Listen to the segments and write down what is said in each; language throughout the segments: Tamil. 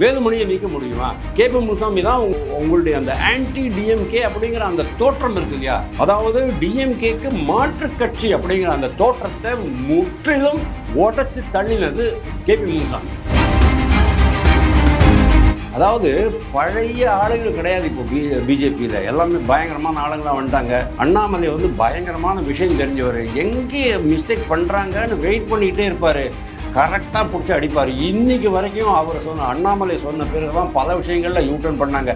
வேலுமணியை நீக்க முடியுமா? கேபி முனுசாமி தான் உங்களுடைய அந்த ஆன்டி டிஎம்கே அப்படிங்கிற அந்த தோற்றம் இருக்கு இல்லையா? அதாவது டிஎம்கேக்கு மாற்று கட்சி அப்படிங்கிற அந்த தோற்றத்தை முற்றிலும் உடச்சி தள்ளினது கேபி முனுசாமி. அதாவது பழைய ஆளுங்கள் கிடையாது இப்போ பி பிஜேபியில் எல்லாமே பயங்கரமான ஆளுங்களாக வந்துட்டாங்க. அண்ணாமலை வந்து பயங்கரமான விஷயம் தெரிஞ்சவர். எங்கே மிஸ்டேக் பண்ணுறாங்கன்னு வெயிட் பண்ணிக்கிட்டே இருப்பார். கரெக்டாக பிடிச்சி அடிப்பார். இன்னைக்கு வரைக்கும் அவர் சொன்ன அண்ணாமலை சொன்ன பிறகு தான் பல விஷயங்களில் யூட்டர்ன் பண்ணாங்க.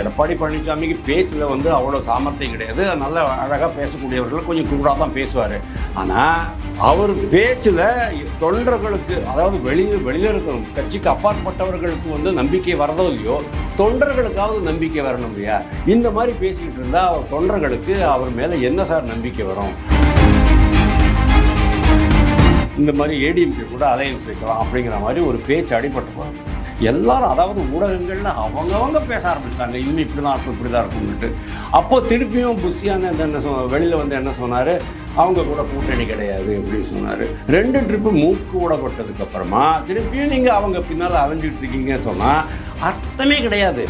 எடப்பாடி பழனிசாமிக்கு பேச்சில் வந்து அவ்வளோ சாமர்த்தியம் கிடையாது. நல்ல அழகாக பேசக்கூடியவர்கள் கொஞ்சம் கூடாக தான் பேசுவார். ஆனால் அவர் பேச்சில் தொண்டர்களுக்கு அதாவது வெளியே வெளியில் இருக்கிற கட்சிக்கு அப்பாற்பட்டவர்களுக்கு வந்து நம்பிக்கை வரதோ இல்லையோ தொண்டர்களுக்காவது நம்பிக்கை வரணும் இல்லையா? இந்த மாதிரி பேசிக்கிட்டு இருந்தால் அவர் தொண்டர்களுக்கு அவர் மேலே என்ன சார் நம்பிக்கை வரும்? இந்த மாதிரி ஏடிஎம்கே கூட அலையன்ஸ் வைக்கலாம் அப்படிங்கிற மாதிரி ஒரு பேச்சு அடிபட்டு போகுது. எல்லாரும் அதாவது ஊடகங்களில் அவங்கவங்க பேச ஆரம்பிச்சிட்டாங்க. இன்னும் இப்படி தான் இருக்கும் இப்படி தான் இருக்கும்னுட்டு. அப்போ திருப்பியும் புஷியான என்ன சொ வெளியில் வந்து என்ன சொன்னார்? அவங்க கூட கூட்டணி கிடையாது அப்படின்னு சொன்னார். ரெண்டு ட்ரிப்பு மூக்கு விடப்பட்டதுக்கப்புறமா திருப்பியும் நீங்கள் அவங்க பின்னால் அலைஞ்சிட்டு சொன்னால் அர்த்தமே கிடையாது.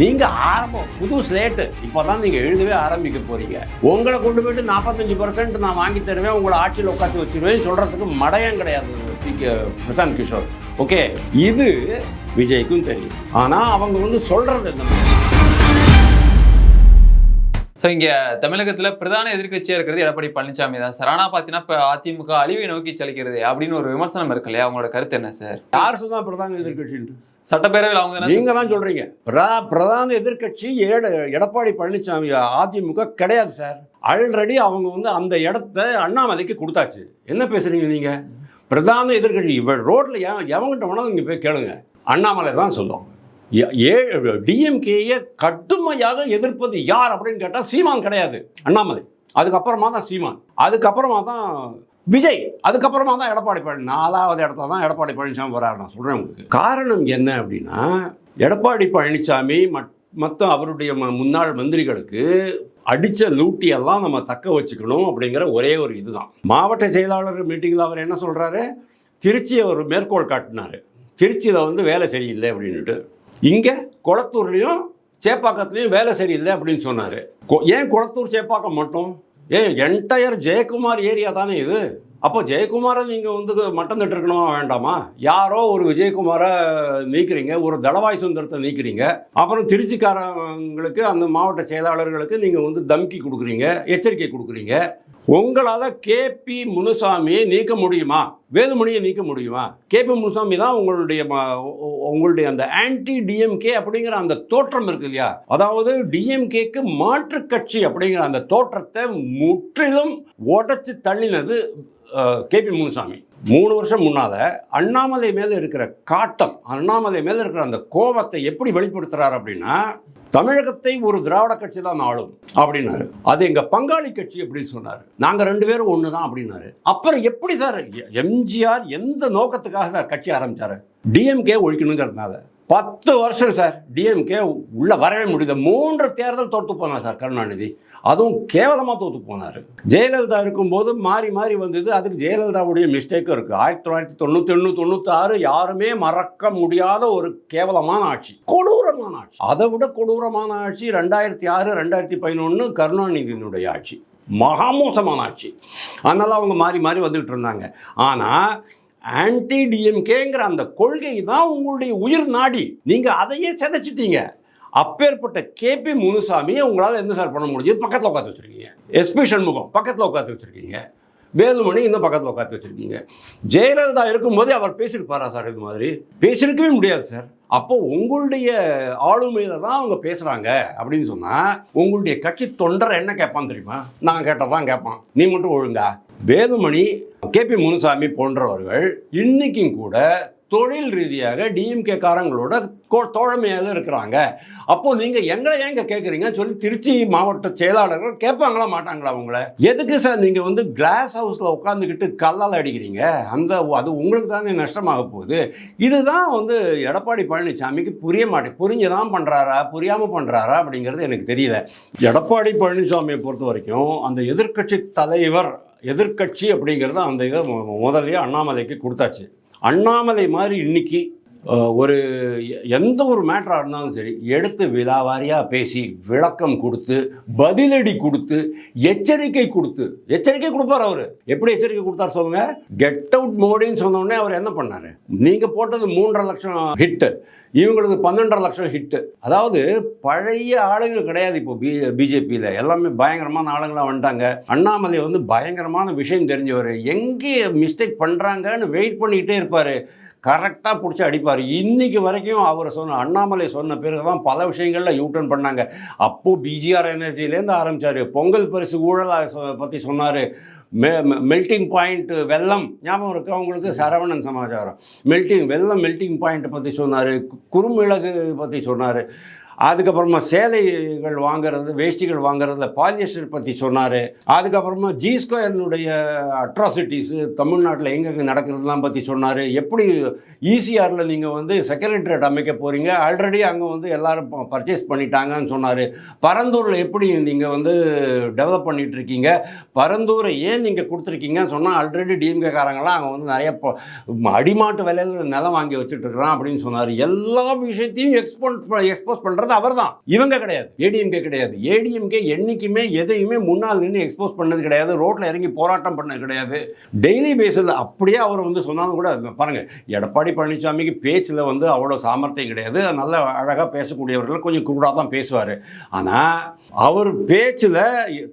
நீங்க ஆரம்பம் புது ஸ்லேட்டு இப்போதான் நீங்க எழுதவே ஆரம்பிக்க போறீங்க. உங்களை கொண்டு போயிட்டு நாற்பத்தஞ்சு பர்சன்ட் நான் வாங்கி தருவேன் உங்களை ஆட்சியில் உட்காந்து வச்சிருவேன் சொல்றதுக்கு மடையம் கிடையாது பிரசாந்த் கிஷோர். ஓகே? இது விஜய்க்கும் தெரியும். ஆனா அவங்க வந்து சொல்றது என்ன ஸோ இங்க தமிழகத்துல பிரதான எதிர்க்கட்சியா இருக்கிறது எடப்பாடி பழனிசாமி தான். சார் ஆனா பாத்தீங்கன்னா இப்ப அதிமுக அழிவை நோக்கி செலுக்கிறது அப்படின்னு ஒரு விமர்சனம் இருக்கு இல்லையா? அவங்களோட கருத்து என்ன சார்? யார் சொன்னா பிரதான எதிர்கட்சின்னு சட்டப்பேரவையில் அவங்க நீங்க தான் சொல்றீங்க? பிரா- பிரதான எதிர்க்கட்சி ஏட எடப்பாடி பழனிசாமி அதிமுக கிடையாது சார். ஆல்ரெடி அவங்க வந்து அந்த இடத்த அண்ணாமலைக்கு கொடுத்தாச்சு. என்ன பேசுறீங்க நீங்க? பிரதான எதிர்க்கட்சி இவ ரோட்ல எவ- எவங்கிட்ட வேணாலும் நீங்க போய் கேளுங்க. அண்ணாமலை தான் சொல்லுவாங்க. ஏ டிஎம்கேயை கடுமையாக எதிர்ப்பது யார் அப்படின்னு கேட்டால் சீமான் கிடையாது. அண்ணாமலை. அதுக்கப்புறமா தான் சீமான். அதுக்கப்புறமா தான் விஜய் அதுக்கப்புறமா தான் எடப்பாடி பழனி நாலாவது இடத்துல தான் எடப்பாடி பழனிசாமி வராரு நான் சொல்கிறேன் உங்களுக்கு. காரணம் என்ன அப்படின்னா எடப்பாடி பழனிசாமி மட் மற்ற அவருடைய ம- முன்னாள் மந்திரிகளுக்கு அடித்த லூட்டியெல்லாம் நம்ம தக்க வச்சுக்கணும் அப்படிங்கிற ஒரே ஒரு இதுதான். மாவட்ட செயலாளர் மீட்டிங்கில் அவர் என்ன சொல்கிறாரு திருச்சியை அவர் மேற்கோள் காட்டினார். திருச்சியில் வந்து வேலை சரியில்லை அப்படின்ட்டு இங்கே குளத்தூர்லேயும் சேப்பாக்கத்துலேயும் வேலை சரியில்லை அப்படின்னு சொன்னார். ஏன் குளத்தூர் சேப்பாக்கம் மட்டும்? ஏன் என்டையர் ஜெயக்குமார் ஏரியா தானே இது? அப்போ ஜெயக்குமாரை நீங்கள் வந்து மட்டம் தட்டுருக்கணுமா வேண்டாமா? யாரோ ஒரு விஜயகுமாரை நீக்கிறீங்க ஒரு தளவாய் சுந்தரத்தை நீக்கிறீங்க அப்புறம் திருச்சிக்காரங்களுக்கு அந்த மாவட்ட செயலாளர்களுக்கு நீங்கள் வந்து தம்கி கொடுக்குறீங்க எச்சரிக்கை கொடுக்குறீங்க உங்களால் கேபி முனுசாமியை நீக்க முடியுமா? வேலுமணியை நீக்க முடியுமா? கேபி முனுசாமி தான் உங்களுடைய உங்களுடைய அந்த ஆன்டி டிஎம்கே அப்படிங்கிற அந்த தோற்றம் இருக்கு இல்லையா? அதாவது டிஎம்கேக்கு மாற்று கட்சி அப்படிங்கிற அந்த தோற்றத்தை முற்றிலும் உடச்சி தள்ளினது கேபி முனுசாமி. மூணு வருஷம் முன்னால் அண்ணாமலை மேலே இருக்கிற காட்டம் அண்ணாமலை மேலே இருக்கிற அந்த கோபத்தை எப்படி வெளிப்படுத்துகிறார் அப்படின்னா தமிழகத்தை ஒரு திராவிட கட்சி தான் ஆளும் அப்படின்னாரு. அது எங்க பங்காளி கட்சி அப்படின்னு சொன்னாரு. நாங்க ரெண்டு பேரும் ஒன்று தான் அப்படின்னாரு. அப்புறம் எப்படி சார் எம்ஜிஆர் எந்த நோக்கத்துக்காக சார் கட்சி ஆரம்பிச்சாரு? டிஎம்கே ஒழிக்கணுங்கிறதுனால. பத்து வருஷம் சார் டிஎம்கே உள்ள வரவே முடியுது மூன்று தேர்தல் தோற்று போனார் சார் கருணாநிதி. அதுவும் கேவலமாக தோற்று போனார். ஜெயலலிதா இருக்கும்போது மாறி மாறி வந்தது. அதுக்கு ஜெயலலிதாவுடைய மிஸ்டேக்கும் இருக்குது ஆயிரத்தி தொள்ளாயிரத்தி தொண்ணூற்றி ஒன்று தொண்ணூத்தாறு யாருமே மறக்க முடியாத ஒரு கேவலமான ஆட்சி. கொடூரமான ஆட்சி. அதை விட கொடூரமான ஆட்சி ரெண்டாயிரத்தி ஆறு ரெண்டாயிரத்தி பதினொன்று கருணாநிதியினுடைய ஆட்சி. மகாமோசமான ஆட்சி. அதனால் அவங்க மாறி மாறி வந்துகிட்டு இருந்தாங்க. ஆனால் ஆன்டி டிஎம்கேங்கிற அந்த கொள்கை தான் உங்களுடைய உயிர் நாடி. நீங்கள் அதையே சிதைச்சிட்டீங்க. அப்பேற்பட்ட கேபி முனுசாமியை உங்களால் என்ன சார் பண்ண முடிஞ்சது பக்கத்தில் உட்காந்து வச்சுருக்கீங்க. எஸ்பி சண்முகம் பக்கத்தில் உட்காந்து வச்சுருக்கீங்க. வேலுமணி இன்னும் பக்கத்தில் உட்காந்து வச்சுருக்கீங்க. ஜெயலலிதா இருக்கும்போதே அவர் பேசியிருப்பாரா சார் இது மாதிரி? பேசியிருக்கவே முடியாது சார் அப்போ உங்களுடைய ஆளுமையில தான் அவங்க பேசுகிறாங்க அப்படின்னு சொன்னால் உங்களுடைய கட்சி தொண்டர் என்ன கேட்பான் தெரியுமா? நான் கேட்டால் தான் கேட்பான். நீ மட்டும் ஒழுங்கா? வேலுமணி கேபி முனுசாமி போன்றவர்கள் இன்னைக்கும் கூட தொழில் ரீதியாக டிஎம்கே காரங்களோட கோ- தோழமையாக இருக்கிறாங்க. அப்போ நீங்க எங்களை ஏங்க கேட்குறீங்கன்னு சொல்லி திருச்சி மாவட்ட செயலாளர்கள் கேட்பாங்களா மாட்டாங்களா உங்களை? எதுக்கு சார் நீங்க வந்து கிளாஸ் ஹவுஸ்ல உட்காந்துக்கிட்டு கல்லால் அடிக்கிறீங்க? அந்த அது உங்களுக்கு தானே நஷ்டமாக போகுது. இதுதான் வந்து எடப்பாடி பழனிசாமிக்கு புரிய மாட்டே புரிஞ்சுதான் பண்றாரா புரியாம பண்றாரா அப்படிங்கிறது எனக்கு தெரியல. எடப்பாடி பழனிசாமியை பொறுத்த வரைக்கும் அந்த எதிர்க்கட்சி தலைவர் எதிர்க்கட்சி அப்படிங்கிறது அந்த இதை முதல்லையே அண்ணாமலைக்கு கொடுத்தாச்சு. அண்ணாமலை மாதிரி இன்னைக்கு ஒரு எந்த ஒரு மேட்டராக இருந்தாலும் சரி எடுத்து விலாவாரியாக பேசி விளக்கம் கொடுத்து பதிலடி கொடுத்து எச்சரிக்கை கொடுத்து எச்சரிக்கை கொடுப்பார் அவர். எப்படி எச்சரிக்கை கொடுத்தார் சொல்லுங்க? கெட் அவுட் மோடின்னு சொன்னோடனே அவர் என்ன பண்ணாரு? நீங்கள் போட்டது மூன்றரை லட்சம் ஹிட்டு இவங்களுக்கு பன்னெண்டரை லட்சம் ஹிட்டு அதாவது பழைய ஆளுங்க கிடையாது இப்போ பி பிஜேபியில் எல்லாமே பயங்கரமான ஆளுங்களாக வந்துட்டாங்க. அண்ணாமலை வந்து பயங்கரமான விஷயம் தெரிஞ்சவர். எங்கே மிஸ்டேக் பண்ணுறாங்கன்னு வெயிட் பண்ணிக்கிட்டே இருப்பார். கரெக்டாக பிடிச்சி அடிப்பார். இன்றைக்கி வரைக்கும் அவர் சொன்ன அண்ணாமலை சொன்ன பிறகு தான் பல விஷயங்களில் யூட்டர்ன் பண்ணாங்க. அப்போது பிஜிஆர் எனர்ஜிலேருந்து ஆரம்பித்தார் பொங்கல் பரிசு ஊழலாக பற்றி சொன்னார். மெ மெல்டிங் பாயிண்ட் வெள்ளம் ஞாபகம் இருக்கு அவங்களுக்கு சரவணன் சமாச்சாரம். மெல்டிங் வெள்ளம் மெல்டிங் பாயிண்ட் பற்றி சொன்னார். குறுமிளகு பற்றி சொன்னார். அதுக்கப்புறமா சேலைகள் வாங்குறது வேஷ்டிகள் வாங்குறதுல பாலியஸ்டர் பற்றி சொன்னார். அதுக்கப்புறமா ஜி ஸ்கொயர்னுடைய அட்ராசிட்டிஸு தமிழ்நாட்டில் எங்கெங்கே நடக்கிறதுலாம் பற்றி சொன்னார். எப்படி ஈசிஆரில் நீங்கள் வந்து செக்ரட்டரியேட் அமைக்க போகிறீங்க ஆல்ரெடி அங்கே வந்து எல்லாரும் பர்ச்சேஸ் பண்ணிட்டாங்கன்னு சொன்னார். பரந்தூரில் எப்படி நீங்கள் வந்து டெவலப் பண்ணிகிட்டு இருக்கீங்க பரந்தூரை ஏன் நீங்கள் கொடுத்துருக்கீங்கன்னு சொன்னால் ஆல்ரெடி டிஎம்கே காரங்களாம் அங்கே வந்து நிறைய அடிமாட்டு விலையில் நிலம் வாங்கி வச்சுட்டு இருக்கிறான் அப்படின்னு சொன்னார். எல்லா விஷயத்தையும் எக்ஸ்போர்ட் எக்ஸ்போஸ் பண்ணுறது அவர் தான் இவங்க கிடையாது. ஏடிஎம்கே கிடையாது. ஏடிஎம்கே என்றைக்குமே எதையுமே முன்னால் நின்று எக்ஸ்போஸ் பண்ணது கிடையாது. ரோட்டில் இறங்கி போராட்டம் பண்ணது கிடையாது. டெய்லி பேஸில் அப்படியே அவர் வந்து சொன்னாலும் கூட பாருங்க எடப்பாடி பழனிசாமிக்கு பேச்சில் வந்து அவ்வளோ சாமர்த்தியம் கிடையாது. நல்ல அழகாக பேசக்கூடியவர்கள் கொஞ்சம் குருடாக தான் பேசுவார். ஆனால் அவர் பேச்சில்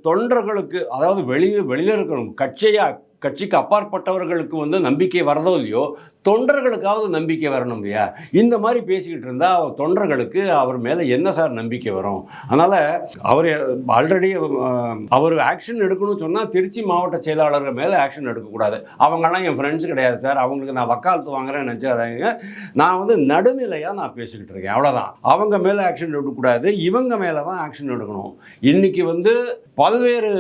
தொண்டர்களுக்கு அதாவது வெளியே வெளியில் இருக்கிற கட்சியாக கட்சிக்கு அப்பாற்பட்டவர்களுக்கு வந்து நம்பிக்கை வரதோ இல்லையோ தொண்டர்களுக்காவது நம்பிக்கை வரணும் இல்லையா? இந்த மாதிரி பேசிக்கிட்டு இருந்தால் தொண்டர்களுக்கு அவர் மேலே என்ன சார் நம்பிக்கை வரும்? அதனால் அவர் ஆல்ரெடி அவர் ஆக்ஷன் எடுக்கணும்னு சொன்னால் திருச்சி மாவட்ட செயலாளர்கள் மேலே ஆக்ஷன் எடுக்கக்கூடாது. அவங்கெல்லாம் என் ஃப்ரெண்ட்ஸ் கிடையாது சார். அவங்களுக்கு நான் வக்காலத்து வாங்குறேன்னு நினச்சாதாங்க நான் வந்து நடுநிலையாக நான் பேசிக்கிட்டு இருக்கேன். அவ்வளோதான் அவங்க மேலே ஆக்ஷன் எடுக்கக்கூடாது. இவங்க மேலே தான் ஆக்ஷன் எடுக்கணும். இன்றைக்கி வந்து பல்வேறு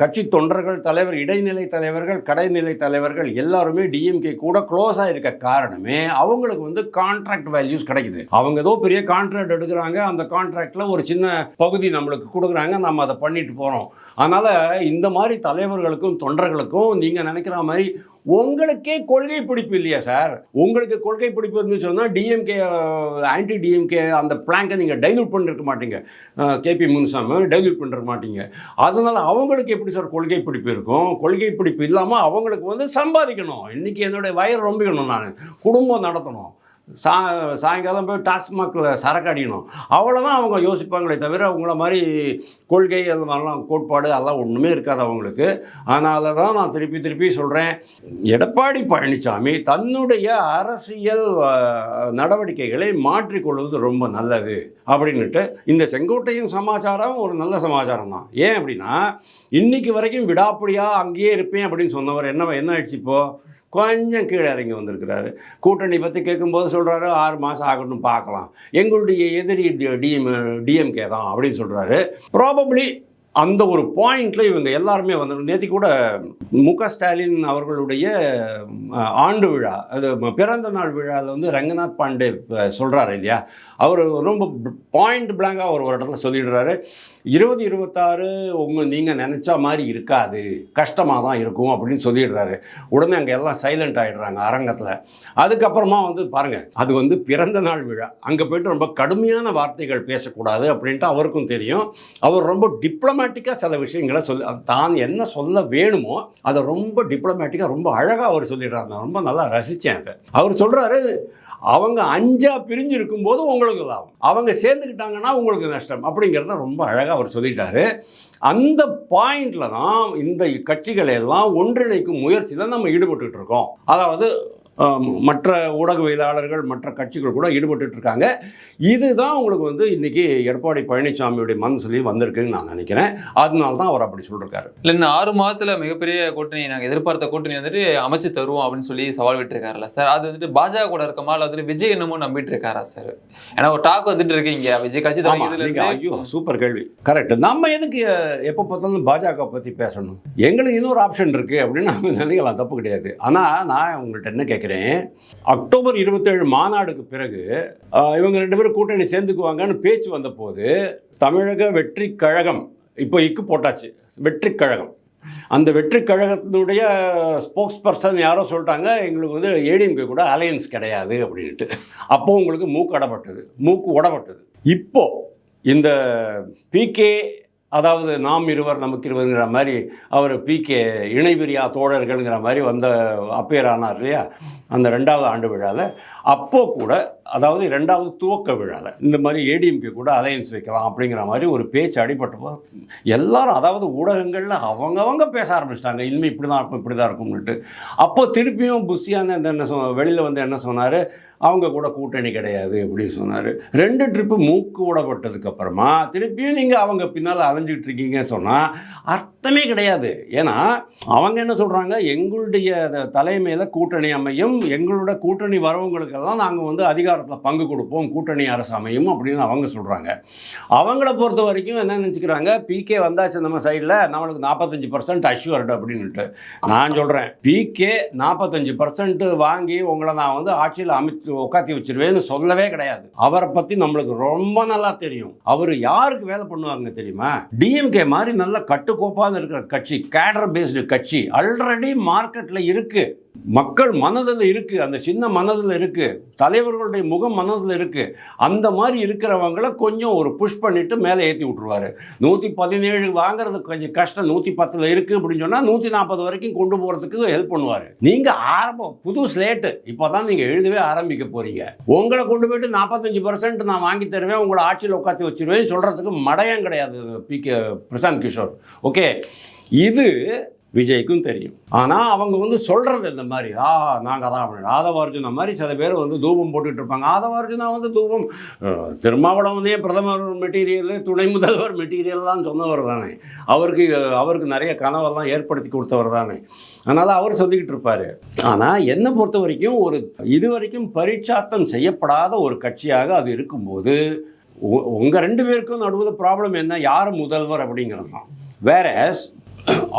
கட்சி தொண்டர்கள் தலைவர் இடைநிலை தலைவர் தலைவர்கள் கடைநிலை தலைவர்கள் எல்லாருமே டிஎம்கே கூட க்ளோஸாக இருக்க காரணமே அவங்களுக்கு வந்து கான்ட்ராக்ட் வேல்யூஸ் கிடைக்குது. அவங்க ஏதோ பெரிய கான்ட்ராக்ட் எடுக்கிறாங்க அந்த கான்ட்ராக்டில் ஒரு சின்ன பகுதி நம்மளுக்கு கொடுக்குறாங்க நம்ம அதை பண்ணிட்டு போகிறோம் அதனால் இந்த மாதிரி தலைவர்களுக்கும் தொண்டர்களுக்கும் நீங்கள் நினைக்கிற மாதிரி உங்களுக்கே கொள்கை பிடிப்பு இல்லையா சார்? உங்களுக்கு கொள்கை பிடிப்பு இருந்து சொன்னால் டிஎம்கே ஆன்டி டிஎம்கே அந்த பிளாங்கை நீங்கள் டைல்யூட் பண்ணிருக்க மாட்டீங்க. கேபி முனுசாமி டைல்யூட் பண்ணிருக்க மாட்டீங்க. அதனால் அவங்களுக்கு எப்படி சார் கொள்கை பிடிப்பு இருக்கும்? கொள்கை பிடிப்பு இல்லாமல் அவங்களுக்கு வந்து சம்பாதிக்கணும். இன்றைக்கி என்னுடைய வயர் ரொம்பிக்கணும் நான். குடும்பம் நடத்தணும். சா சாயங்காலம் போய் டாஸ்மாகில் சரக்கு அடிக்கணும். அவ்வளோதான் அவங்க யோசிப்பாங்களே தவிர அவங்கள மாதிரி கொள்கை அந்த மாதிரிலாம் கோட்பாடு அதெல்லாம் ஒன்றுமே இருக்காது அவங்களுக்கு. அதனால தான் நான் திருப்பி திருப்பி சொல்கிறேன் எடப்பாடி பழனிசாமி தன்னுடைய அரசியல் நடவடிக்கைகளை மாற்றிக்கொள்வது ரொம்ப நல்லது அப்படின்னுட்டு இந்த செங்கோட்டையின் சமாச்சாரம் ஒரு நல்ல சமாச்சாரம் தான். ஏன் அப்படின்னா இன்றைக்கி வரைக்கும் விடாப்பிடியாக அங்கேயே இருப்பேன் அப்படின்னு சொன்னவர் என்ன என்ன ஆயிடுச்சு இப்போ? கொஞ்சம் கீழே இறங்கி வந்திருக்கிறாரு. கூட்டணி பற்றி கேட்கும்போது சொல்கிறாரு ஆறு மாதம் ஆகட்டும் பார்க்கலாம். எங்களுடைய எதிரி டிஎம் டிஎம்கே தான் அப்படின்னு சொல்கிறாரு ப்ராபப்ளி அந்த ஒரு பாயிண்டில் இவங்க எல்லாருமே வந்து நேற்று கூட மு க ஸ்டாலின் அவர்களுடைய ஆண்டு விழா அது பிறந்த நாள் விழாவில் வந்து ரங்கநாத் பாண்டே சொல்கிறாரு இல்லையா? அவர் ரொம்ப பாயிண்ட் பிளாங்காக அவர் ஒரு இடத்துல சொல்லிடுறாரு. இருபது இருபத்தாறு உங்கள் நீங்கள் நினச்ச மாதிரி இருக்காது. கஷ்டமாக தான் இருக்கும் அப்படின்னு சொல்லிடுறாரு. உடனே அங்கே எல்லாம் சைலண்ட் ஆகிடுறாங்க அரங்கத்தில். அதுக்கப்புறமா வந்து பாருங்கள் அது வந்து பிறந்த நாள் விழா. அங்கே போயிட்டு ரொம்ப கடுமையான வார்த்தைகள் பேசக்கூடாது அப்படின்ட்டு அவருக்கும் தெரியும். அவர் ரொம்ப டிப்ளமேட்டிக்காக சில விஷயங்களை சொல்லி தான் என்ன சொல்ல வேணுமோ அதை ரொம்ப டிப்ளமேட்டிக்காக ரொம்ப அழகாக அவர் சொல்லிடுறாங்க ரொம்ப நல்லா ரசித்தேன் அதை. அவர் சொல்கிறாரு அவங்க அஞ்சாக பிரிஞ்சு இருக்கும்போது உங்களுக்கு லாபம். அவங்க சேர்ந்துக்கிட்டாங்கன்னா உங்களுக்கு நஷ்டம். அப்படிங்கிறத ரொம்ப அழகாக அவர் சொல்லிட்டாரு. அந்த பாயிண்டில் தான் இந்த கட்சிகளை எல்லாம் ஒன்றிணைக்கும் முயற்சியில் நம்ம ஈடுபட்டுட்டு இருக்கோம். அதாவது மற்ற ஊடகவியலாளர்கள் மற்ற கட்சிகள் கூட ஈடுபட்டுட்டு இருக்காங்க இதுதான் உங்களுக்கு வந்து இன்னைக்கு எடப்பாடி பழனிசாமியுடைய மனசுலையும் வந்திருக்குன்னு நான் நினைக்கிறேன். அதனால தான் அவர் அப்படி சொல்லியிருக்காரு இல்ல இன்னும் ஆறு மாதத்துல மிகப்பெரிய கூட்டணி நாங்க எதிர்பார்த்த கூட்டணி வந்துட்டு அமைச்சு தருவோம் அப்படின்னு சொல்லி சவால் விட்டுருக்காருல்ல சார். அது வந்துட்டு பாஜக கூட இருக்கமா இல்ல வந்துட்டு விஜய் என்னமோ நம்பிட்டு இருக்காரா சார்? ஏன்னா ஒரு டாக் வந்துட்டு இருக்கீங்க விஜய் கட்சி ஐயோ சூப்பர் கேள்வி. கரெக்ட் நம்ம எதுக்கு எப்போ பார்த்தாலும் பாஜக பற்றி பேசணும்? எங்களுக்கு இன்னொரு ஆப்ஷன் இருக்குது அப்படின்னு நம்ம நினைக்கலாம் தப்பு கிடையாது. ஆனால் நான் உங்கள்கிட்ட என்ன கேட்குறேன். அக்டோபர் இருபத்தேழு மாநாடுக்கு பிறகு இவங்க ரெண்டு பேரும் கூட்டணி சேர்ந்துக்குவாங்கன்னு பேச்சு வந்தபோது தமிழக வெற்றி கழகம் இப்போ இக்கு போட்டாச்சு வெற்றி கழகம். அந்த வெற்றி கழகத்தினுடைய ஸ்போக்ஸ் பர்சன் யாரோ சொல்லிட்டாங்க எங்களுக்கு வந்து ஏடிஎம்கே கூட அலையன்ஸ் கிடையாது அப்படின்ட்டு அப்போது உங்களுக்கு மூக்கு அடப்பட்டது மூக்கு உடப்பட்டது. இப்போது இந்த பிகே அதாவது நாம் இருவர் நமக்கு இருவருங்கிற மாதிரி அவர் பிகே இணைபிரியா தோழர்கள்ங்கிற மாதிரி வந்த அப்பேர் ஆனார் இல்லையா? அந்த ரெண்டாவது ஆண்டு விழாவில் அப்போ கூட அதாவது ரெண்டாவது துவக்க விழாவில் இந்த மாதிரி ஏடிஎம்கே கூட அலையன்ஸ் வைக்கலாம் அப்படிங்கிற மாதிரி ஒரு பேச்சு அடிபட்டப்போ எல்லாரும் அதாவது ஊடகங்களில் அவங்கவங்க பேச ஆரம்பிச்சிட்டாங்க. இனிமேல் இப்படி தான் இருக்கும் இப்படி தான் இருக்கும்னுட்டு. அப்போ திருப்பியும் புஷியான இந்த என்ன சொ வெளியில் வந்து என்ன சொன்னார்? அவங்க கூட கூட்டணி கிடையாது அப்படின்னு சொன்னார். ரெண்டு ட்ரிப்பு மூக்கு விடப்பட்டதுக்கப்புறமா திருப்பியும் நீங்கள் அவங்க பின்னால் அலைஞ்சிக்கிட்டு இருக்கீங்கன்னு சொன்னால் அர்த்தமே கிடையாது. ஏன்னா அவங்க என்ன சொல்கிறாங்க எங்களுடைய தலைமையில் கூட்டணி அமையும். எங்களோட கூட்டணி வரவங்களுக்கெல்லாம் நாங்கள் வந்து அதிகாரத்தில் பங்கு கொடுப்போம். கூட்டணி அரசு அமையும் அப்படின்னு அவங்க சொல்கிறாங்க அவங்கள பொறுத்த வரைக்கும் என்ன நினச்சிக்கிறாங்க? பிகே வந்தாச்சு நம்ம சைடில் நம்மளுக்கு நாற்பத்தஞ்சு பர்சன்ட் அஷ்யூர்டு அப்படின்னுட்டு. நான் சொல்கிறேன் பிகே நாற்பத்தஞ்சு பர்சன்ட் வாங்கி உங்களை நான் வந்து ஆட்சியில் அமைச்சு உட்காத்தி வச்சிருவேன்னு சொல்லவே கிடையாது. அவரை பற்றி நம்மளுக்கு ரொம்ப நல்லா தெரியும். அவர் யாருக்கு வேலை பண்ணுவாங்க தெரியுமா? டிஎம்கே மாதிரி நல்ல கட்டுக்கோப்பாக இருக்கிற கட்சி கேடர் பேஸ்டு கட்சி ஆல்ரெடி மார்க்கெட்டில் இருக்குது மக்கள் மனதில் இருக்குது அந்த சின்ன மனதில் இருக்குது தலைவர்களுடைய முகம் மனதில் இருக்குது அந்த மாதிரி இருக்கிறவங்கள கொஞ்சம் ஒரு புஷ் பண்ணிவிட்டு மேலே ஏற்றி விட்ருவாரு நூற்றி பதினேழு வாங்குறது கொஞ்சம் கஷ்டம் நூற்றி பத்தில் இருக்குது அப்படின்னு சொன்னால் நூற்றி நாற்பது வரைக்கும் கொண்டு போகிறதுக்கு ஹெல்ப் பண்ணுவார். நீங்கள் ஆரம்பம் புது ஸ்லேட்டு இப்போ தான் நீங்கள் எழுதவே ஆரம்பிக்க போகிறீங்க உங்களை கொண்டு போயிட்டு நாற்பத்தஞ்சு பர்சன்ட் நான் வாங்கி தருவேன் உங்களை ஆட்சியில் உட்காந்து வச்சிருவேன் சொல்கிறதுக்கு மடையம் கிடையாது P K Prashant Kishor. Okay இது விஜய்க்கும் தெரியும். ஆனால் அவங்க வந்து சொல்கிறது இந்த மாதிரி ஆ நாங்கள் அதான் அப்படின்னு ஆதவார்ஜுனா மாதிரி சில பேர் வந்து தூபம் போட்டுட்டு இருப்பாங்க. ஆதவார்ஜுனா வந்து தூபம் திருமாவளம் வந்து பிரதமர் மெட்டீரியல் துணை முதல்வர் மெட்டீரியல்லாம் சொன்னவர் தானே. அவருக்கு அவருக்கு நிறைய கனவெல்லாம் ஏற்படுத்தி கொடுத்தவர் தானே. அதனால் அவர் சொல்லிக்கிட்டு இருப்பார். ஆனால் என்னை பொறுத்த வரைக்கும் ஒரு இது வரைக்கும் பரீட்சார்த்தம் செய்யப்படாத ஒரு கட்சியாக அது இருக்கும்போது உங்கள் ரெண்டு பேருக்கும் நடுவில் ப்ராப்ளம் என்ன? யார் முதல்வர் அப்படிங்கிறது தான். வேற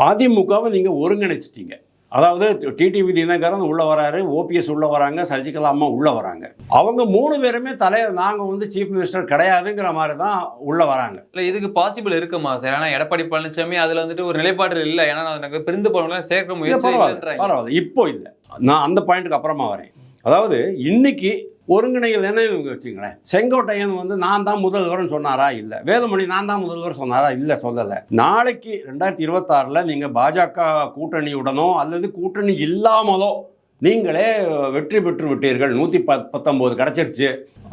அதிமுகவை நீங்கள் ஒருங்கிணைச்சிட்டீங்க. அதாவது டிடிவி தினகரன் உள்ளே வராரு ஓபிஎஸ் உள்ளே வராங்க சசிகலா அம்மா உள்ளே வராங்க. அவங்க மூணு பேருமே தலை நாங்கள் வந்து சீஃப் மினிஸ்டர் கிடையாதுங்கிற மாதிரி தான் உள்ளே வராங்க. இல்ல இதுக்கு பாசிபிள் இருக்குமா சார்? ஏன்னா எடப்பாடி பழனிசாமி அதுல வந்துட்டு ஒரு நிலைப்பாடு இல்ல. ஏன்னா எனக்கு பிரிந்து போனவங்க சேர்க்க முயற்சி. பரவாயில்ல இப்போ இல்லை. நான் அந்த பாயிண்ட்டுக்கு அப்புறமா வரேன். அதாவது இன்னைக்கு ஒருங்கிணைகள் என்ன வச்சுங்களேன் செங்கோட்டையன் வந்து நான் தான் முதல்வர்னு சொன்னாரா? இல்லை. வேலுமணி நான் தான் முதல்வர் சொன்னாரா? இல்லை சொல்லலை. நாளைக்கு ரெண்டாயிரத்தி இருபத்தாறில் நீங்கள் பாஜக கூட்டணியுடனோ அல்லது கூட்டணி இல்லாமலோ நீங்களே வெற்றி பெற்று விட்டீர்கள் நூற்றி பத் பத்தொம்போது கிடச்சிருச்சு.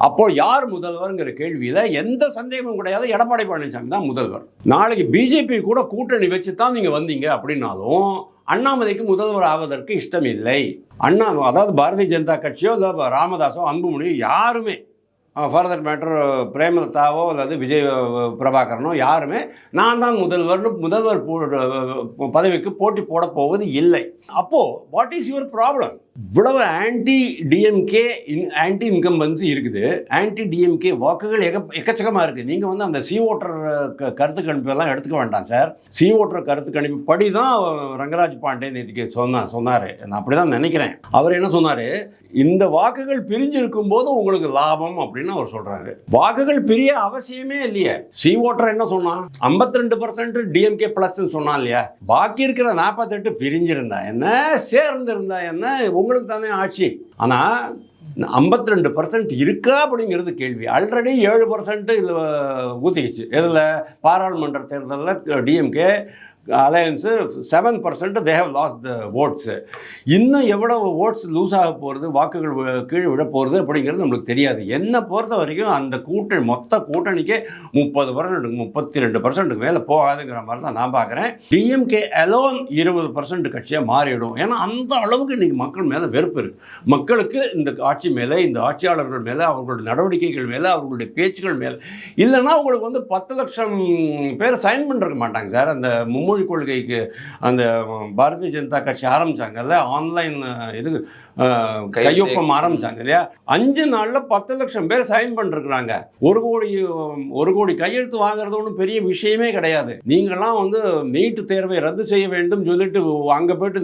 அப்போ யார் முதல்வருங்கிற கேள்வியில் எந்த சந்தேகமும் கிடையாது. எடப்பாடி பழனிசாமி தான் முதல்வர். நாளைக்கு பிஜேபி கூட கூட்டணி வச்சு தான் நீங்கள் வந்தீங்க அப்படின்னாலும் அண்ணாமலைக்கு முதல்வர் ஆவதற்கு இஷ்டம் இல்லை அண்ணா அதாவது பாரதிய ஜனதா கட்சியோ இல்லை ராமதாஸோ அன்புமணியோ யாருமே ஃபர்தர் மேட்டர் பிரேமலதாவோ அல்லது விஜய் பிரபாகரனோ யாருமே நான் தான் முதல்வர்னு முதல்வர் போ- பதவிக்கு போட்டி போட போவது இல்லை. அப்போது வாட் இஸ் யுவர் ப்ராப்ளம் இவ்வளவு ஆன்டி டிஎம்கே ஆன்டி இன்கம்பன்சி இருக்குது. ஆன்டி டிஎம்கே வாக்குகள் எக எக்கச்சக்கமாக இருக்குது நீங்கள் வந்து அந்த சி ஓட்டர் க கருத்து கணிப்பெல்லாம் எடுத்துக்க வேண்டாம் சார் சி ஓட்டர் கருத்து கணிப்பு படி தான் ரங்கராஜ் பாண்டே நேற்றுக்கு சொன்னார் சொன்னார். நான் அப்படி தான் நினைக்கிறேன். அவர் என்ன சொன்னார்? இந்த வாக்குகள் பிரிஞ்சிருக்கும் போது உங்களுக்கு லாபம் அப்படின்னு அவர் சொல்கிறாரு வாக்குகள் பிரிய அவசியமே இல்லையே. சி ஓட்டர் என்ன சொன்னான் 52% ரெண்டு பர்சன்ட் டிஎம்கே பிளஸ்ன்னு சொன்னான் இல்லையா? பாக்கி இருக்கிற நாற்பத்தெட்டு பிரிஞ்சிருந்தா என்ன? சேர்ந்திருந்தா என்ன? உங்களுக்கு தானே ஆட்சி. ஆனால் ஐம்பத்தி ரெண்டு பர்சன்ட் இருக்கா அப்படிங்கிறது கேள்வி. ஆல்ரெடி ஏழு பர்சன்ட் இதில் ஊற்றிக்கிச்சு இதில் பாராளுமன்ற தேர்தலில் DMK alliance seven percent they have lost the votes இன்னும் எவ்வளவு ஓட்ஸ் லூஸ் ஆக போகிறது வாக்குகள் கீழே விட போகிறது அப்படிங்கிறது நம்மளுக்கு தெரியாது. என்னை பொறுத்த வரைக்கும் அந்த கூட்டணி மொத்த கூட்டணிக்கே முப்பது பர்சன்ட் முப்பத்தி ரெண்டு பர்சன்ட்டுக்கு மேலே போகாதுங்கிற மாதிரி தான் நான் பார்க்குறேன். டிஎம்கே அலோன் இருபது பர்சன்ட் கட்சியாக மாறிடும். ஏன்னா அந்த அளவுக்கு இன்றைக்கி மக்கள் மேலே வெறுப்பு இருக்குது மக்களுக்கு இந்த ஆட்சி மேலே இந்த ஆட்சியாளர்கள் மேலே அவர்களுடைய நடவடிக்கைகள் மேலே அவர்களுடைய பேச்சுகள் மேலே. இல்லைன்னா உங்களுக்கு வந்து பத்து லட்சம் பேர் சைன் பண்ணிருக்க மாட்டாங்க சார். அந்த மும்மொழி கொள்கைக்கு அந்த பாரதிய ஜனதா கட்சி ஆரம்பிச்சாங்கல்ல ஆன்லைன் இது. கையொப்பம் ஆரம்பிச்சாங்க இல்லையா? அஞ்சு நாளில் பத்து லட்சம் பேர் சைன் பண்ணிருக்கிறாங்க. ஒரு கோடி ஒரு கோடி கையெழுத்து வாங்குறது ஒன்றும் பெரிய விஷயமே கிடையாது. நீங்கள்லாம் வந்து நீட்டு தேர்வை ரத்து செய்ய வேண்டும் சொல்லிட்டு அங்கே போயிட்டு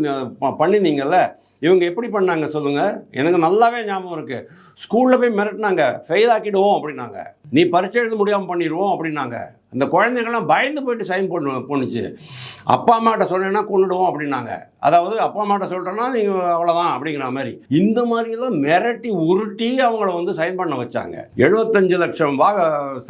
பண்ணினீங்கல்ல? இவங்க எப்படி பண்ணாங்க சொல்லுங்கள் எனக்கு நல்லாவே ஞாபகம் இருக்குது ஸ்கூலில் போய் மிரட்டினாங்க. ஃபெயில் ஆக்கிடுவோம் அப்படின்னாங்க. நீ பரீட்சை எழுத முடியாமல் பண்ணிடுவோம் அப்படின்னாங்க. அந்த குழந்தைகள்லாம் பயந்து போயிட்டு சைன் பண்ணு போணுச்சு. அப்பா அம்மாட்ட சொன்னேன்னா கொண்டுடுவோம் அப்படின்னாங்க. அதாவது அப்பா அம்மாட்ட சொல்கிறேன்னா நீங்கள் அவ்வளோதான் அப்படிங்கிற மாதிரி. இந்த மாதிரிலாம் மிரட்டி உருட்டி அவங்கள வந்து சைன் பண்ண வச்சாங்க. எழுபத்தஞ்சு லட்சம் வா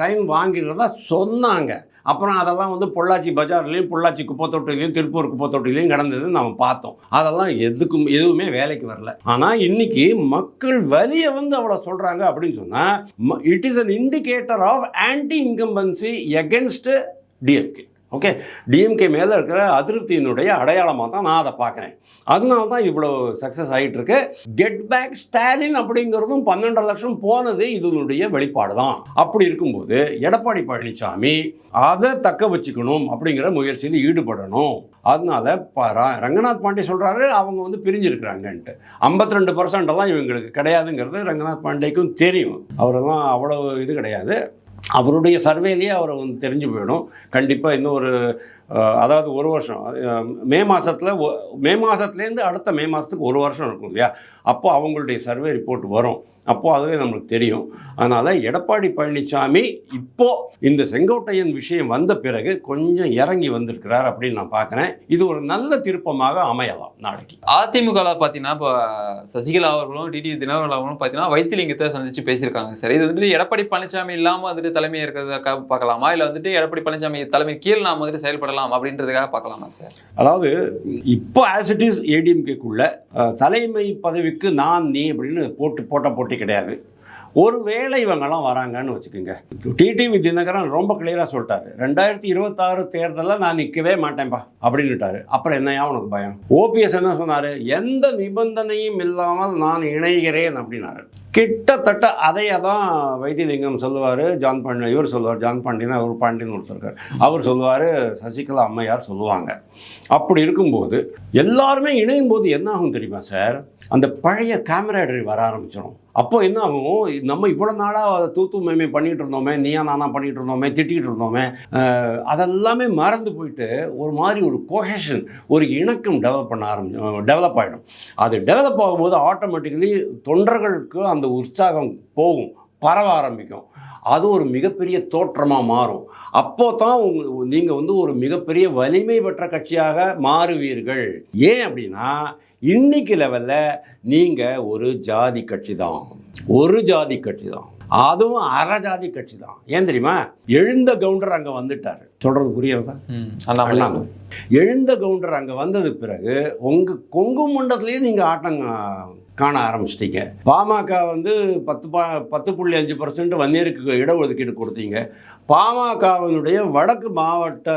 சைன் வாங்கிக்கிறதா சொன்னாங்க. அப்புறம் அதெல்லாம் வந்து பொள்ளாச்சி பஜார்லேயும் பொள்ளாச்சி குப்பத்தொட்டிலையும் திருப்பூர் குப்பத்தொட்டிலையும் கிடந்தது நம்ம பார்த்தோம். அதெல்லாம் எதுக்கும் எதுவுமே வேலைக்கு வரல. ஆனால் இன்னைக்கு மக்கள் வலியை வந்து அவ்வளோ சொல்கிறாங்க அப்படின்னு சொன்னால் it is an indicator of anti incumbency against DMK okay DMK மேலே இருக்கிற அதிருப்தியினுடைய அடையாளமாக தான் நான் அதை பார்க்குறேன். அதனால தான் இவ்வளோ சக்ஸஸ் ஆகிட்டுருக்கு கெட் பேக் ஸ்டாலின் அப்படிங்கிறதும் பன்னெண்டரை லட்சம் போனது இதனுடைய வெளிப்பாடு தான். அப்படி இருக்கும்போது எடப்பாடி பழனிசாமி அதை தக்க வச்சுக்கணும் அப்படிங்கிற முயற்சியில் ஈடுபடணும். அதனால ரங்கநாத் பாண்டே சொல்கிறாரு அவங்க வந்து பிரிஞ்சிருக்கிறாங்கன்ட்டு. ஐம்பத்தி ரெண்டு பர்சன்டெல்லாம் இவங்களுக்கு கிடையாதுங்கிறது ரங்கநாத் பாண்டேக்கும் தெரியும். அவரெல்லாம் அவ்வளோ இது கிடையாது. அவருடைய சர்வேலேயே அவரை வந்து தெரிஞ்சு போயிடும். கண்டிப்பாக இன்னும் ஒரு அதாவது ஒரு வருஷம் மே மாதத்தில் மே மாதத்துலேருந்து அடுத்த மே மாதத்துக்கு ஒரு வருஷம் இருக்கும் இல்லையா? அப்போ அவங்களுடைய சர்வே ரிப்போர்ட் வரும். அப்போது அதுவே நம்மளுக்கு தெரியும். அதனால் எடப்பாடி பழனிசாமி இப்போது இந்த செங்கோட்டையன் விஷயம் வந்த பிறகு கொஞ்சம் இறங்கி வந்திருக்கிறார் அப்படின்னு நான் பார்க்குறேன். இது ஒரு நல்ல திருப்பமாக அமையலாம் நாளைக்கு. அதிமுகவில் பார்த்தீங்கன்னா இப்போ சசிகலா அவர்களும் டிடி தினகரன் அவர்களும் பார்த்தீங்கன்னா வைத்திலிங்கத்தை சந்தித்து பேசியிருக்காங்க சார். இது வந்துட்டு எடப்பாடி பழனிசாமி இல்லாமல் வந்துட்டு தலைமை இருக்கிறதுக்காக பார்க்கலாமா? இல்லை வந்துட்டு எடப்பாடி பழனிசாமி தலைமை கீழ் நாம் வந்துட்டு செயல்படலாம்? அப்படின்றதுக்காக பார்க்கலாமா சார்? அதாவது இப்போ ஆஸ் இட் இஸ் ஏடிஎம்கேக்குள்ள தலைமை பதவிக்கு நான் நீ அப்படின்னு போட்டு போட்ட போட்டி கிடையாது. ஒருவேளை இவங்கெல்லாம் வராங்கன்னு வச்சுக்கோங்க. டிடிவி தினகரன் ரொம்ப கிளியராக சொல்லிட்டாரு. ரெண்டாயிரத்தி இருபத்தாறு தேர்தலில் நான் நிற்கவே மாட்டேன்பா அப்படின்னுட்டாரு. அப்புறம் என்னையா உனக்கு பயம்? ஓபிஎஸ் என்ன சொன்னார்? எந்த நிபந்தனையும் இல்லாமல் நான் இணைகிறேன் அப்படின்னாரு. கிட்டத்தட்ட அதையே தான் வைத்தியலிங்கம் சொல்லுவார் ஜான் பாண்டி இவர் சொல்லுவார் ஜான் பாண்டியன் அவர் பாண்டியன் ஒருத்தருக்கார். அவர் சொல்லுவார் சசிகலா அம்மையார் சொல்லுவாங்க. அப்படி இருக்கும்போது எல்லாருமே இணையும் போது என்ன ஆகும் தெரியுமா சார்? அந்த பழைய கேமராடரி வர ஆரம்பிச்சிடும் அப்போ என்ன ஆகும்? நம்ம இவ்வளோ நாளாக தூத்து மேமே பண்ணிகிட்டு இருந்தோமே நீயா நானா பண்ணிகிட்டு இருந்தோமே திட்டிகிட்டு இருந்தோமே அதெல்லாமே மறந்து போயிட்டு ஒரு மாதிரி ஒரு கோஹேஷன் ஒரு இணக்கம் டெவலப் பண்ண ஆரம்பி டெவலப் ஆகிடும் அது டெவலப் ஆகும்போது ஆட்டோமேட்டிக்கலி தொண்டர்களுக்கு அந்த அந்த உற்சாகம் போகும் பரவ ஆரம்பிக்கும். அது ஒரு மிகப்பெரிய தோற்றமாக மாறும். அப்போ தான் உங்க நீங்கள் வந்து ஒரு மிகப்பெரிய வலிமை பெற்ற கட்சியாக மாறுவீர்கள். ஏன் அப்படின்னா இன்னைக்கு லெவலில் நீங்கள் ஒரு ஜாதி கட்சி தான். ஒரு ஜாதி கட்சி தான். அதுவும் அறஜாதி கட்சி தான். ஏன் தெரியுமா? எழுந்த கவுண்டர் அங்கே வந்துட்டார். சொல்கிறது புரியறதா? அண்ணாமலை. எழுந்த கவுண்டர் அங்கே வந்ததுக்கு பிறகு உங்கள் கொங்கு மண்டலத்திலேயே நீங்கள் ஆட்டம் காண ஆரம்பிச்சிட்டீங்க. பாமக வந்து பத்து பா பத்து புள்ளி அஞ்சு பர்சன்ட் வன்னியருக்கு இடஒதுக்கீடு கொடுத்தீங்க. பாமகவினுடைய வடக்கு மாவட்ட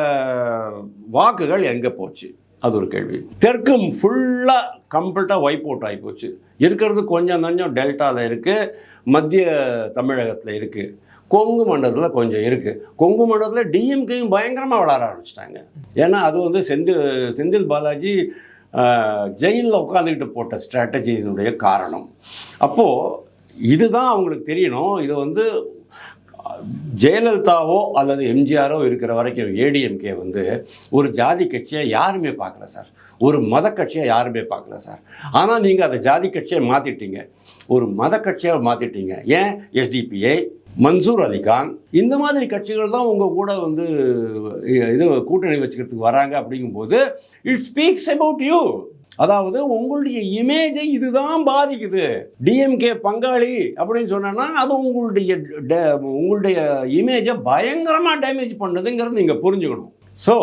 வாக்குகள் எங்கே போச்சு? அது ஒரு கேள்வி. தெற்கு ஃபுல்லாக கம்ப்ளீட்டாக வைப் அவுட் ஆகி போச்சு. இருக்கிறது கொஞ்சம் கொஞ்சம் டெல்டாவில் இருக்குது மத்திய தமிழகத்தில் இருக்குது கொங்கு மண்டலத்தில் கொஞ்சம் இருக்குது கொங்கு மண்டலத்தில் டிஎம்கேயும் பயங்கரமாக வளர ஆரம்பிச்சிட்டாங்க. ஏன்னா அது வந்து செந்தில் செந்தில் பாலாஜி ஜெயிலில் உட்காந்துக்கிட்டு போட்ட ஸ்ட்ராட்டஜியினுடைய காரணம். அப்போது இதுதான் அவங்களுக்கு தெரியணும். இது வந்து ஜெயலலிதாவோ அல்லது எம்ஜிஆரோ இருக்கிற வரைக்கும் ஏடிஎம்கே வந்து ஒரு ஜாதி கட்சியை யாருமே பார்க்கல சார். ஒரு மத கட்சியை யாருமே பார்க்கல சார். ஆனால் நீங்கள் அதை ஜாதி கட்சியை மாற்றிட்டீங்க ஒரு மத கட்சியை மாற்றிட்டீங்க ஏன்? எஸ்டிபிஐ மன்சூர் அலிகான் இந்த மாதிரி கட்சிகள் தான் உங்கள் கூட வந்து இது கூட்டணி வச்சுக்கிறதுக்கு வராங்க அப்படிங்கும்போது இட் ஸ்பீக்ஸ் அபவுட் யூ அதாவது உங்களுடைய இமேஜை இதுதான் பாதிக்குது. டிஎம்கே பங்காளி அப்படின்னு சொன்னா அது உங்களுடைய உங்களுடைய இமேஜை பயங்கரமாக டேமேஜ் பண்ணுதுங்கிறது நீங்கள் புரிஞ்சுக்கணும். ஸோ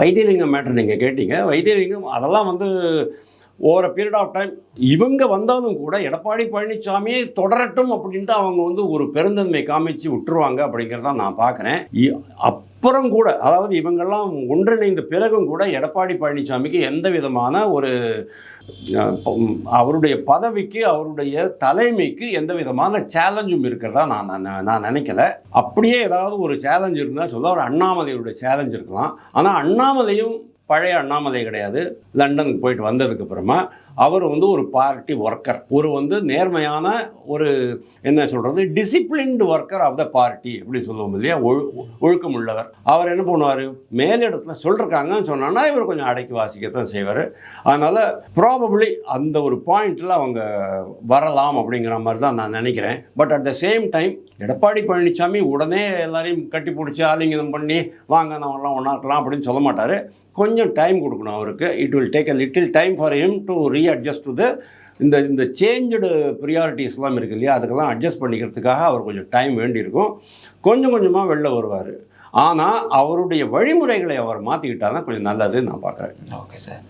வைத்தியலிங்கம் மேட்டர் நீங்கள் கேட்டீங்க. வைத்தியலிங்கம் அதெல்லாம் வந்து ஓவர் பீரியட் ஆஃப் டைம் இவங்க வந்தாலும் கூட எடப்பாடி பழனிசாமியை தொடரட்டும் அப்படின்ட்டு அவங்க வந்து ஒரு பெருந்தன்மை காமிச்சு விட்டுருவாங்க அப்படிங்கிறத நான் பார்க்குறேன். அப்புறம் கூட அதாவது இவங்கெல்லாம் ஒன்றிணைந்த பிறகும் கூட எடப்பாடி பழனிசாமிக்கு எந்த விதமான ஒரு அவருடைய பதவிக்கு அவருடைய தலைமைக்கு எந்த விதமான சேலஞ்சும் இருக்கிறதா நான் நான் நான் நினைக்கல. அப்படியே ஏதாவது ஒரு சேலஞ்ச் இருந்தால் சொல்ல ஒரு அண்ணாமலையுடைய சேலஞ்ச் இருக்கலாம். ஆனால் அண்ணாமலையும் பழைய அண்ணாமலை கிடையாது. லண்டனுக்கு போயிட்டு வந்ததுக்கு அப்புறமா அவர் வந்து ஒரு பார்ட்டி ஒர்க்கர் ஒரு வந்து நேர்மையான ஒரு என்ன சொல்கிறது disciplined worker of the party அப்படி சொல்லுவோம் இல்லையா? ஒழு ஒழுக்கம் உள்ளவர் அவர் என்ன பண்ணுவார்? மேலிடத்துல சொல்லிருக்காங்கன்னு சொன்னான்னா இவர் கொஞ்சம் அடக்கி வாசிக்கத்தான் செய்வார். அதனால் ப்ராபப்ளி அந்த ஒரு பாயிண்டில் அவங்க வரலாம் அப்படிங்கிற மாதிரி தான் நான் நினைக்கிறேன். But at the same time Edappadi Palaniswami உடனே எல்லாரையும் கட்டி பிடிச்சி ஆலிங்கனம் பண்ணி வாங்க நம்மலாம் ஒன்றா இருக்கலாம் அப்படின்னு சொல்ல மாட்டார். கொஞ்சம் டைம் கொடுக்கணும் அவருக்கு. It will take a little time for him to readjust to the இந்த இந்த சேஞ்சடு ப்ரியாரிட்டிஸ்லாம் இருக்கு இல்லையா? அதுக்கெல்லாம் அட்ஜஸ்ட் பண்ணிக்கிறதுக்காக அவர் கொஞ்சம் டைம் வேண்டியிருக்கும். கொஞ்சம் கொஞ்சமாக வெளில வருவார். ஆனால் அவருடைய வழிமுறைகளை அவர் மாற்றிக்கிட்டால் தான் கொஞ்சம் நல்லதுன்னு நான் பார்க்குறேன். Okay sir